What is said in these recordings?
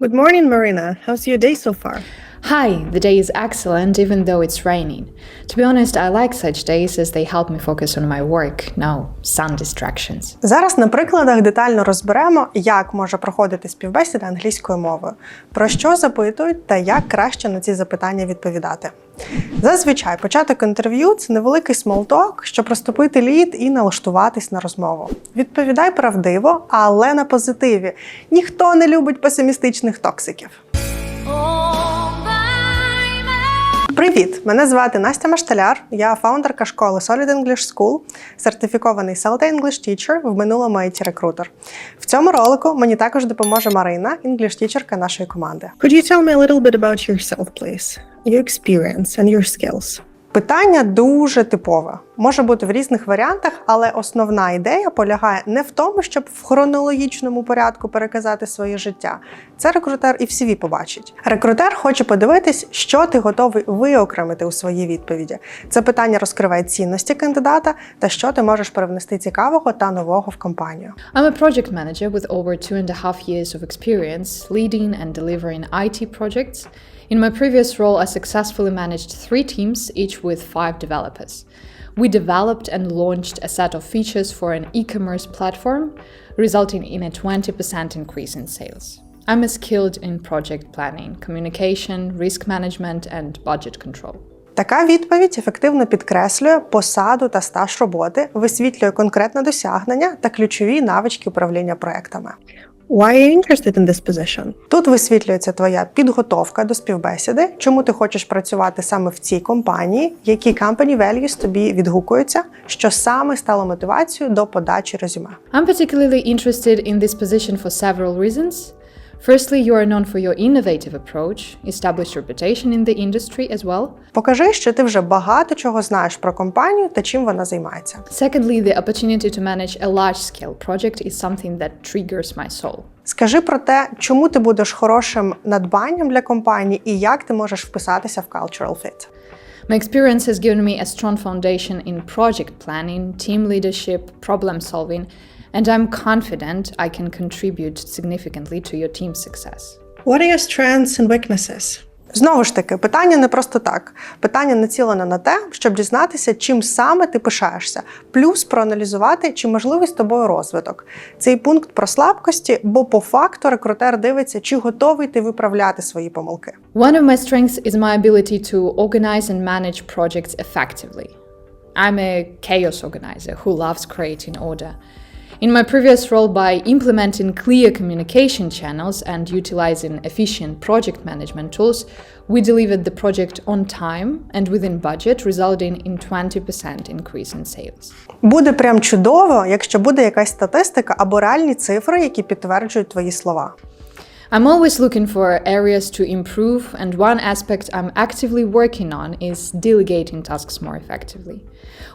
Good morning, Marina. How's your day so far? Hi, the day is excellent even though it's raining. To be honest, I like such days as they help me focus on my work, no sun distractions. Зараз на прикладах детально розберемо, як може проходити співбесіда англійською мовою, про що запитують та як краще на ці запитання відповідати. Зазвичай початок інтерв'ю це невеликий смолток, щоб розтопити лід і налаштуватись на розмову. Відповідай правдиво, але на позитиві. Ніхто не любить песимістичних токсиків. Привіт! Мене звати Настя Машталяр. Я фаундерка школи Solid English School, сертифікований Salta English Teacher, в минулому it рекрутер. В цьому ролику мені також допоможе Марина, English тічерка нашої команди. Could you tell me a little bit about yourself, please? Your experience and your skills. Питання дуже типове. Може бути в різних варіантах, але основна ідея полягає не в тому, щоб в хронологічному порядку переказати своє життя. Це рекрутер і в CV побачить. Рекрутер хоче подивитись, що ти готовий виокремити у своїй відповіді. Це питання розкриває цінності кандидата та що ти можеш привнести цікавого та нового в компанію. I'm a project manager with over two and a half years of experience leading and delivering IT projects. In my previous role, I successfully managed three teams, each with five developers. We developed and launched a set of features for an e commerce platform, resulting in a 20% increase in sales. I'm skilled in project planning, communication, risk management, and budget control. Така відповідь ефективно підкреслює посаду та стаж роботи, висвітлює конкретне досягнення та ключові навички управління проектами. Why are you interested in this position? Тут висвітлюється твоя підготовка до співбесіди, чому ти хочеш працювати саме в цій компанії, які company values тобі відгукуються, що саме стало мотивацією до подачі резюме. I'm particularly interested in this position for several reasons. Firstly, you are known for your innovative approach, established reputation in the industry as well. Покажи, що ти вже багато чого знаєш про компанію та чим вона займається. Secondly, the opportunity to manage a large scale project is something that triggers my soul. Скажи про те, чому ти будеш хорошим надбанням для компанії і як ти можеш вписатися в cultural fit. My experience has given me a strong foundation in project planning, team leadership, problem solving, and I'm confident I can contribute significantly to your team's success. What are your strengths and weaknesses? Знову ж таки, питання не просто так. Питання націлене на те, щоб дізнатися, чим саме ти пишаєшся, плюс проаналізувати, чи можливий з тобою розвиток. Цей пункт про слабкості, бо по факту рекрутер дивиться, чи готовий ти виправляти свої помилки. One of my strengths is my ability to organize and manage projects effectively. I'm a chaos organizer who loves creating order. In my previous role, by implementing clear communication channels and utilizing efficient project management tools, we delivered the project on time and within budget, resulting in 20% increase in sales. Буде прям чудово, якщо буде якась статистика або реальні цифри, які підтверджують твої слова. I'm always looking for areas to improve, and one aspect I'm actively working on is delegating tasks more effectively.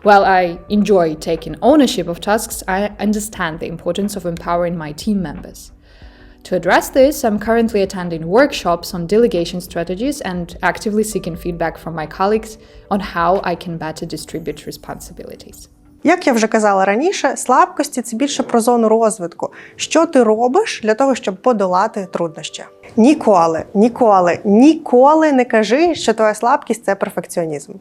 While I enjoy taking ownership of tasks, I understand the importance of empowering my team members. To address this, I'm currently attending workshops on delegation strategies and actively seeking feedback from my colleagues on how I can better distribute responsibilities. Як я вже казала раніше, слабкості це більше про зону розвитку. Що ти робиш для того, щоб подолати труднощі? Ніколи, ніколи, ніколи не кажи, що твоя слабкість це перфекціонізм.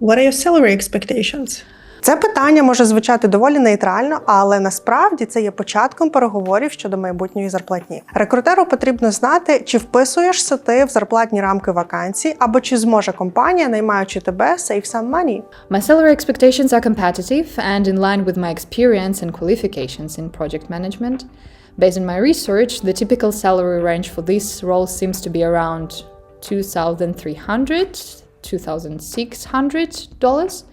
What are your salary expectations? Це питання може звучати доволі нейтрально, але насправді це є початком переговорів щодо майбутньої зарплатні. Рекрутеру потрібно знати, чи вписуєшся ти в зарплатні рамки вакансій, або чи зможе компанія, наймаючи тебе, save some money. My salary expectations are competitive and in line with my experience and qualifications in project management. Based on my research, the typical salary range for this role seems to be around $2,300, $2,600.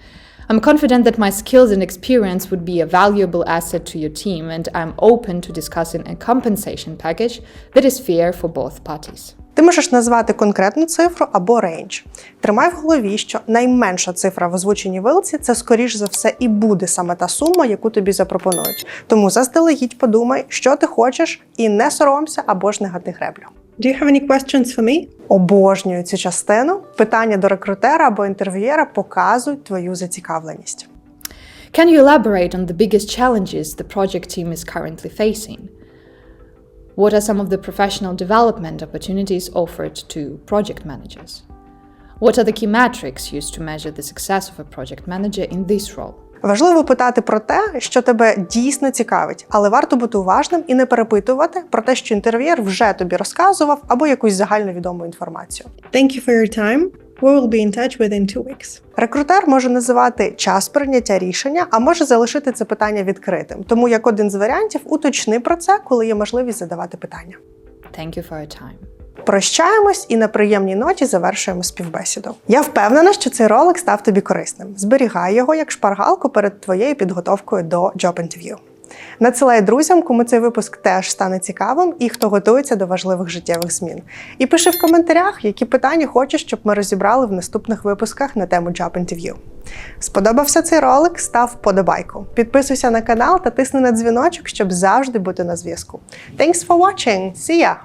I'm confident that my skills and experience would be a valuable asset to your team, and I'm open to discussing a compensation package that is fair for both parties. Ти можеш назвати конкретну цифру або рейндж. Тримай в голові, що найменша цифра в озвученій вилці це, скоріш за все, і буде саме та сума, яку тобі запропонують. Тому заздалегідь подумай, що ти хочеш, і не соромся або ж не гади греблю. Do you have any questions for me? Обожнюю цю частину. Питання до рекрутера або інтерв'єра показують твою зацікавленість. Can you elaborate on the biggest challenges the project team is currently facing? What are some of the professional development opportunities offered to project managers? What are the key metrics used to measure the success of a project manager in this role? Важливо питати про те, що тебе дійсно цікавить, але варто бути уважним і не перепитувати про те, що інтерв'єр вже тобі розказував або якусь загальновідому інформацію. Thank you for your time. We will be in touch within two weeks. Рекрутер може називати час прийняття рішення, а може залишити це питання відкритим. Тому як один з варіантів уточни про це, коли є можливість задавати питання. Thank you for your time. Прощаємось і на приємній ноті завершуємо співбесіду. Я впевнена, що цей ролик став тобі корисним. Зберігай його як шпаргалку перед твоєю підготовкою до job interview. Надсилай друзям, кому цей випуск теж стане цікавим і хто готується до важливих життєвих змін. І пиши в коментарях, які питання хочеш, щоб ми розібрали в наступних випусках на тему job interview. Сподобався цей ролик? Став вподобайку. Підписуйся на канал та тисни на дзвіночок, щоб завжди бути на зв'язку. Thanks for watching! See ya!